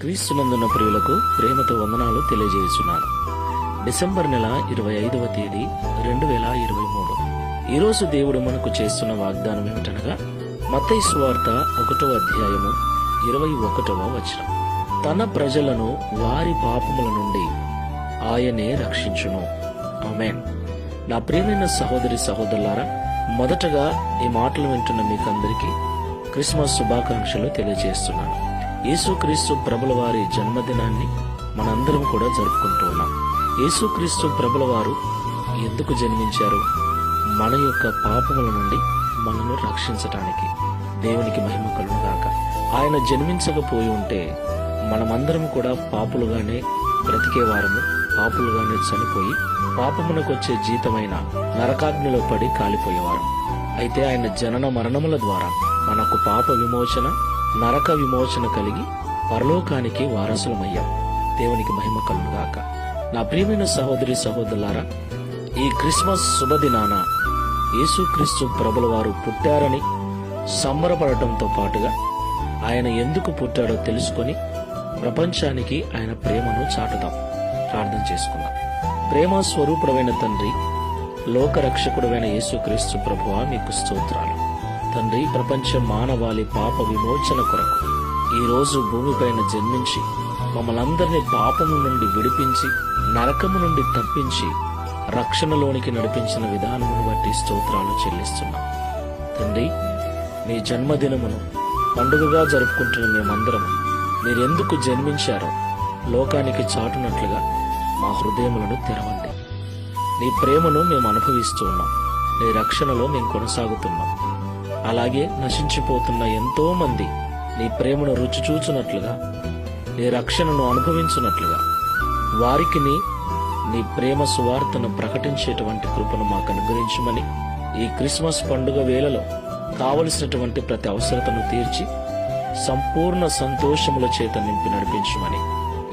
క్రీస్తునందున్న ప్రియులకు ప్రేమతో వందనాలు తెలియజేస్తున్నాను. డిసెంబర్ నెల ఇరవై ఐదవ తేదీ రెండు వేల ఇరవై మూడు. ఈరోజు దేవుడు మనకు చేస్తున్న వాగ్దానం ఏమిటనగా మతై స్వార్త ఒకటో అధ్యాయము ఇరవై ఒకటవ వచనం. తన ప్రజలను వారి పాపముల నుండి ఆయనే రక్షించును. ఆమెన్. నా ప్రియమైన సహోదరి సహోదరులారా మొదటగా ఈ మాటలు వింటున్న మీకందరికీ క్రిస్మస్ శుభాకాంక్షలు తెలియజేస్తున్నాను. యేసుక్రీస్తు ప్రభుల వారి జన్మదినాన్ని మనందరం కూడా జరుపుకుంటూ ఉన్నాం. యేసుక్రీస్తు ప్రభుల వారు ఎందుకు జన్మించారు? మన యొక్క పాపముల నుండి మనను రక్షించటానికి దేవునికి మహిమ కలుగుగాక. ఆయన జన్మించకపోయి ఉంటే మనమందరం కూడా పాపులుగానే బ్రతికేవారము పాపులుగానే చనిపోయి పాపమునకు వచ్చే జీతమైన నరకాగ్నిలో పడి కాలిపోయేవారు. అయితే ఆయన జనన మరణముల ద్వారా మనకు పాప విమోచన నరక విమోచన కలిగి పరలోకానికి వారసులమయ్యాం దేవునికి మహిమ కలుగుగాక. నా ప్రియమైన సహోదరి సహోదరులారా ఈ క్రిస్మస్ శుభదినాన యేసుక్రీస్తు ప్రభుల వారు పుట్టారని సంబరపడటంతో పాటుగా ఆయన ఎందుకు పుట్టాడో తెలుసుకొని ప్రపంచానికి ఆయన ప్రేమను చాటుదాం. ప్రార్థన చేసుకుందాం. ప్రేమ స్వరూపుడమైన తండ్రి లోకరక్షకుడమైన యేసుక్రీస్తు ప్రభువ మీకు స్తోత్రాలు. తండ్రి ప్రపంచ మానవాళి పాప విమోచన కొరకు ఈ రోజు భూమిపైన జన్మించి మమ్మల్ందరినీ పాపము నుండి విడిపించి నరకము నుండి తప్పించి రక్షణలోనికి నడిపించిన విధానమును బట్టి స్తోత్రాలు చెల్లిస్తున్నాం. తండ్రి మీ జన్మదినమును పండుగగా జరుపుకుంటున్న మేమందరం మీరెందుకు జన్మించారో లోకానికి చాటునట్లుగా మా హృదయములను తెరవండి. నీ ప్రేమను మేము అనుభవిస్తూ ఉన్నాం. నీ రక్షణలో మేము కొనసాగుతున్నాం. అలాగే నశించిపోతున్న ఎంతో మంది నీ ప్రేమను రుచి చూచునట్లుగా నీ రక్షణను అనుభవించున్నట్లుగా వారికి నీ ప్రేమ సువార్తను ప్రకటించేటువంటి కృపను మాకు అనుగ్రహించమని ఈ క్రిస్మస్ పండుగ వేళలో కావలసినటువంటి ప్రతి అవసరతను తీర్చి సంపూర్ణ సంతోషముల చేత నింపి నడిపించమని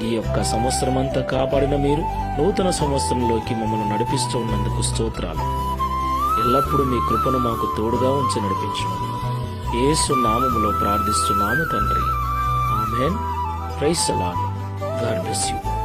ఈ యొక్క సంవత్సరమంతా కాపాడిన మీరు నూతన సంవత్సరంలోకి మమ్మల్ని నడిపిస్తూ ఉన్నందుకు స్తోత్రాలు. ఎల్లప్పుడూ మీ కృపను మాకు తోడుగా ఉంచి నడిపించమని ఏసు నామములో ప్రార్థిస్తున్నాము తండ్రి. Amen. Praise the Lord God bless you.